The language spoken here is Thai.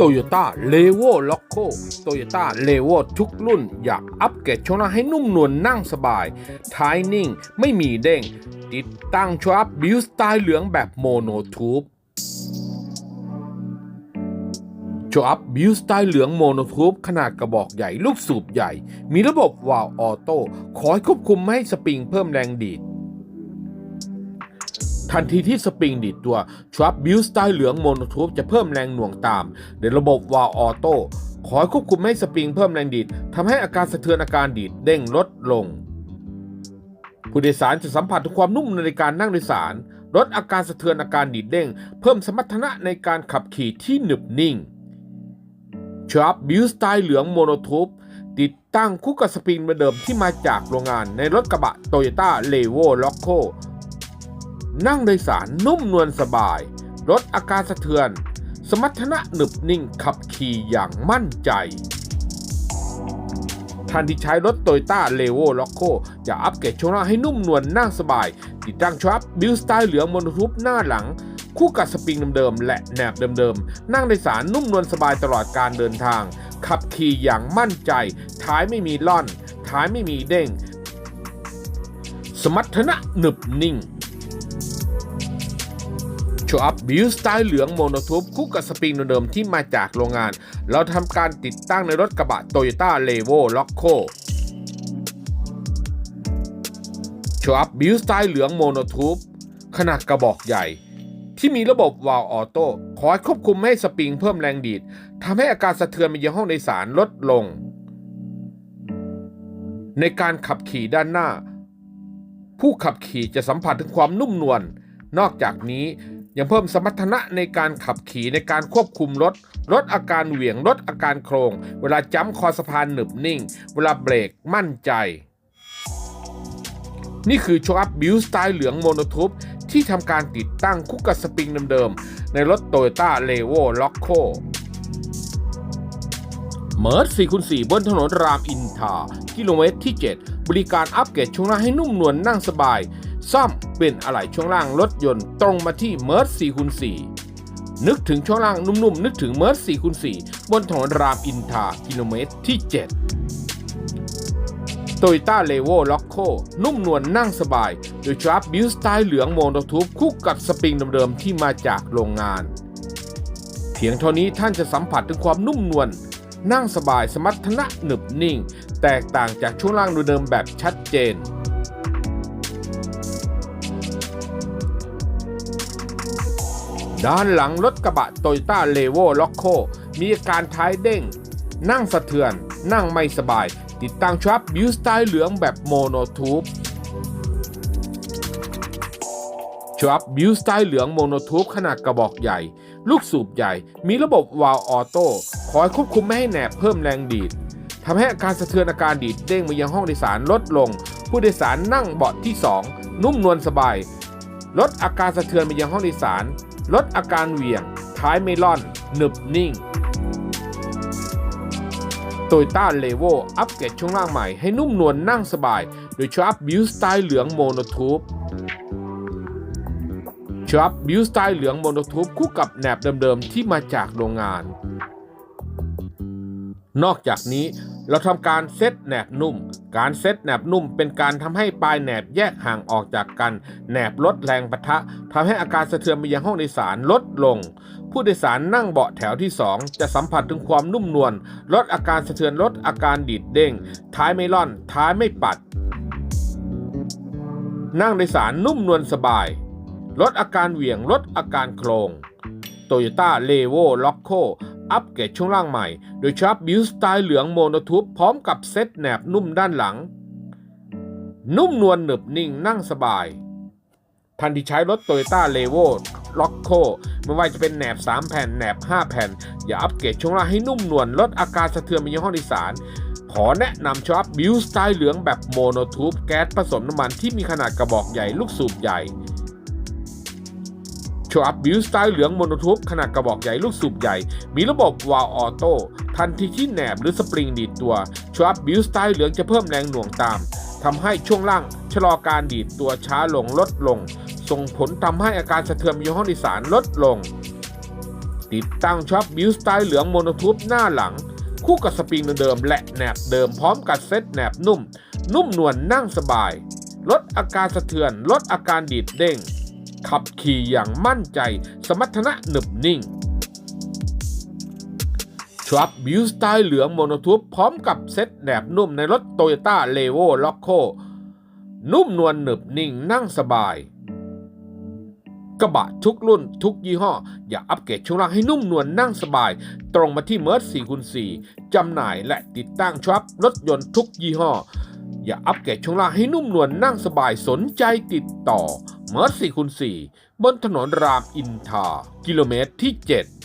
โตโยต้าเลโวล็อกโคโตโยต้าเลโวทุกรุ่น อยากอัปเกรดช่วงล่าให้นุ่มนวลนั่งสบาย ท้ายนิ่งไม่มีเด้ง ติดตั้งชับบิวสไตล์เหลืองแบบโมโนทูบโชอัพบิวสไตล์เหลืองโมโนทูบขนาดกระบอกใหญ่ลูกสูบใหญ่ มีระบบวาล์วออโต้คอยควบคุมไม่ให้สปริงเพิ่มแรงดีด ทันทีที่สปริงดีดตัวชวับบิวสไตล์เหลืองโมโนทูบจะเพิ่มแรงหน่วงตามโดยระบบวาลออโต้คอยควบคุมไม่ให้สปริงเพิ่มแรงดีดทำให้อาการสะเทือนอาการดีดเด้งลดลง ผู้โดยสารจะสัมผัสถึงความนุ่มในการนั่งโดยสาร ลดอาการสะเทือนอาการดีดเด้ง เพิ่มสมรรถนะในการขับขี่ที่หนึบนิ่งชวับบิวสไตล์เหลืองโมโนทูบติดตั้งคู่กับสปริงมือนเดิมที่มาจากโรงงานในรถกระบะโตโยต้าเลโวล็อกโค นั่งโดยสารนุ่มนวลสบายลดอาการสะเทือน สมรรถนะหนึบนิ่งขับขี่อย่างมั่นใจ ท่านที่ใช้รถโตโยต้าเลโวล็อกโคจะอัปเกรดช่วงล่าให้นุ่มนวลนั่งสบาย ติดตั้งชับบิวสไตล์เหลืองมโนทูบหน้าหลัง คู่กับสปริงเดิมๆและแหนบเดิมๆ นั่งโดยสารนุ่มนวลสบายตลอดการเดินทาง ขับขี่อย่างมั่นใจ ท้ายไม่มีล่อน ท้ายไม่มีเด้ง สมรรถนะหนึบนิ่ง ชว์อัพบิวสไตล์เหลืองโมโนทูบคู่กับสปริงเดิมที่มาจากโรงงาน เราทำการติดตั้งในรถกระบะโตโยต้าเลโวล็อกโคโชว์อัพบิวสไตล์เหลืองโมโนทูบขนาดกระบอกใหญ่ ที่มีระบบวาล์วออโต้คอยควบคุมไม่ให้สปริงเพิ่มแรงดีดทำให้อาการสะเทือนไปยังห้องโดยสารลดลง ในการขับขี่ด้านหน้า ผู้ขับขี่จะสัมผัสถึงความนุ่มนวลนอกจากนี้ ยังเพิ่มสมรรถนะในการขับขี่ในการควบคุมรถ ลดอาการเหวี่ยงลดอาการโครง เวลาจ้ำคอสะพานหนึบนิ่ง เวลาเบรกมั่นใจ นี่คือโชว์อัพบิวสไตล์เหลืองโมโนทูบที่ทำการติดตั้งคู่กับสปริงเดิมๆ ในรถโตโยต้าเลโวล็อกโคเมิร์ด4คูณ4บนถนนรามอินทากิโลเมตรที่ 7 บริการอัปเกรดช่วงล่างให้นุ่มนวลนั่งสบาย ซ่อมเปลี่ยนอะไหล่ช่วงล่างรถยนต์ตรงมาที่เมิร์ด4คูณ4นึกถึงช่วงล่างนุ่มๆ นึกถึงเมิร์ด4คูณ4บนถนนรามอินทากิโลเมตรที่ 7 โตโยต้าเลโวล็อกโคนุ่มนวลนั่งสบาย โดยชาร์ปบิวสไตล์เหลืองโมโนทูบคู่กับสปริงเดิมๆที่มาจากโรงงาน เพียงเท่านี้ท่านจะสัมผัสถึงความนุ่มนวลนั่งสบายสมรรถนะหนึบนิ่ง แตกต่างจากช่วงล่างเดิมๆแบบชัดเจน ด้านหลังรถกระบะโตโยต้าเลโวล็อกโคมีอาการท้ายเด้ง นั่งสะเทือน นั่งไม่สบาย ติดตั้งชับบิวสไตล์เหลืองแบบโมโนทูบชับบิวสไตล์เหลืองโมโนทูบขนาดกระบอกใหญ่ ลูกสูบใหญ่ มีระบบวาล์วออโต้คอยควบคุมไม่ให้แหนบเพิ่มแรงดีดทำให้อาการสะเทือนอาการดีดเด้งมายังห้องโดยสารลดลง ผู้โดยสารนั่งเบาะที่ 2 นุ่มนวลสบาย ลดอาการสะเทือนไปยังห้องโดยสาร ลดอาการเหวี่ยง ท้ายไม่ล่อนหนึบนิ่งโตโยต้าเลโวอัปเกรดช่วงล่างใหม่ให้นุ่มนวลนั่งสบาย โดยชอัพบิวสไตล์เหลืองโมโนทูบชอัพบิวสไตล์เหลืองโมโนทูบคู่กับแหนบเดิมๆที่มาจากโรงงาน นอกจากนี้เราทำการเซตแหนบนุ่ม การเซตแหนบนุ่มเป็นการทำให้ปลายแหนบแยกห่างออกจากกัน แหนบลดแรงปะทะทำให้อาการสะเทือนไปยังห้องโดยสารลดลง ผู้โดยสารนั่งเบาะแถวที่ 2 จะสัมผัสถึงความนุ่มนวลลดอาการสะเทือนลดอาการดีดเด้ง ท้ายไม่ล่อน ท้ายไม่ปัด นั่งโดยสารนุ่มนวลสบาย ลดอาการเหวี่ยงลดอาการโครงโตโยต้าเลโวล็อกโค อัปเกรดช่วงล่างใหม่ โดยชาร์ปบิวสไตล์เหลืองโมโนทูบพร้อมกับเซตแหนบนุ่มด้านหลัง นุ่มนวลหนึบนิ่งนั่งสบาย ท่านที่ใช้รถโตโยต้าเลโวล็อกโคไม่ว่าจะเป็นแหนบ 3 แผ่นแหนบ 5 แผ่น อย่าอัปเกรดช่วงล่างให้นุ่มนวลลดอาการสะเทือนไปยังห้องดยสาร ขอแนะนำชาร์ปบิวสไตล์เหลืองแบบโมโนทูบแก๊สผสมน้ำมันที่มีขนาดกระบอกใหญ่ลูกสูบใหญ่ โชว์อัพบิวสไตล์เหลืองโมโนทูบขนาดกระบอกใหญ่ลูกสูบใหญ่ มีระบบวาล์วออโต้ทันทีที่แหนบหรือสปริงดีดตัวโชว์อัพบิวสไตล์เหลืองจะเพิ่มแรงหน่วงตามทำให้ช่วงล่างชะลอการดีดตัวช้าลงลดลง ส่งผลทำให้อาการสะเทือนบนห้องโดยสารลดลง ติดตั้งช็อปบิวสไตล์เหลืองโมโนทูบหน้าหลัง คู่กับสปริงเดิมและแหนบเดิมพร้อมกับเซ็ตแหนบนุ่ม นุ่มนวลนั่งสบาย ลดอาการสะเทือน ลดอาการดีดเด้ง ขับขี่อย่างมั่นใจ สมรรถนะหนึบนิ่งชวับบิวสไตล์เหลืองโมโนทูบพร้อมกับเซ็ตแหนบนุ่มในรถโตโยต้าเลโวล็อกโคนุ่มนวลหนึบนิ่งนั่งสบาย กระบะทุกรุ่นทุกยี่ห้อ อย่าอัปเกรดช่วงล่างให้นุ่มนวลนั่งสบาย ตรงมาที่เมิร์ส4คูณ4จำหน่ายและติดตั้งชวับรถยนต์ทุกยี่ห้อ อย่าอัปเกรดช่วงล่างให้นุ่มนวลนั่งสบายสนใจติดต่อ เมอร์ส4คูณ4บนถนนรามอินทรากิโลเมตรที่ 7